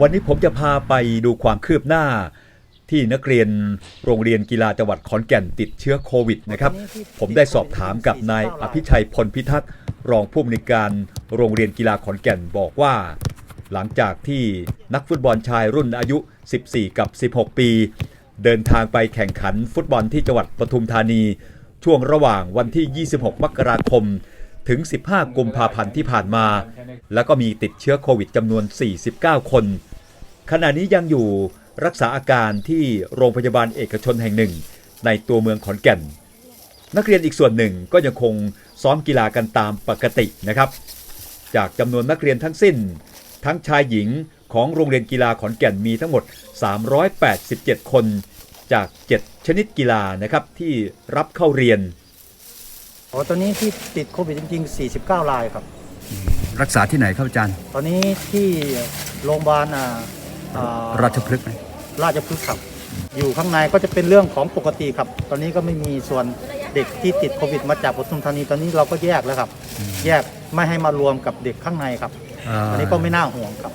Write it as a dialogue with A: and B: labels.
A: วันนี้ผมจะพาไปดูความคืบหน้า ที่นักเรียนโรงเรียนกีฬาจังหวัดขอนแก่นติดเชื้อโควิดนะครับ ผมได้สอบถามกับนายอภิชัยพลพิทักษ์รองผู้อำนวยการโรงเรียนกีฬาขอนแก่นบอกว่า หลังจากที่นักฟุตบอลชายรุ่นอายุ 14 กับ 16 ปี เดินทางไปแข่งขันฟุตบอลที่จังหวัดปทุมธานี ช่วงระหว่างวันที่ 26 มกราคม ถึง 15 กุมภาพันธ์ที่ผ่านมา แล้วก็มีติดเชื้อโควิดจำนวน 49 คน ขณะนี้ยังอยู่รักษาอาการที่โรงพยาบาลเอกชนแห่งหนึ่ง ในตัวเมืองขอนแก่น นักเรียนอีกส่วนหนึ่งก็ยังคงซ้อมกีฬากันตามปกตินะครับ จากจำนวนนักเรียนทั้งสิ้น ทั้งชายหญิงของโรงเรียนกีฬาขอนแก่นมีทั้งหมด 387 คนจาก 7 ชนิดกีฬานะครับที่รับเข้าเรียน
B: โอ้ตอนนี้ที่ติดโควิดจริงๆ 49 รายครับ
C: รักษาที่ไหนครับอาจารย์
B: ตอนนี้ที่โรงพยาบาลอ่าอ่า
C: ราชพฤกษ์ไหม
B: ราชพฤกษ์ครับ อยู่ข้างในก็จะเป็นเรื่องของปกติครับ ตอนนี้ก็ไม่มีส่วนเด็กที่ติดโควิดมาจากปทุมธานีตอนนี้เราก็แยกแล้วครับ แยกไม่ให้มารวมกับเด็กข้างในครับ
C: อ่า
B: อันนี้ก็ไม่น่าห่วงครับ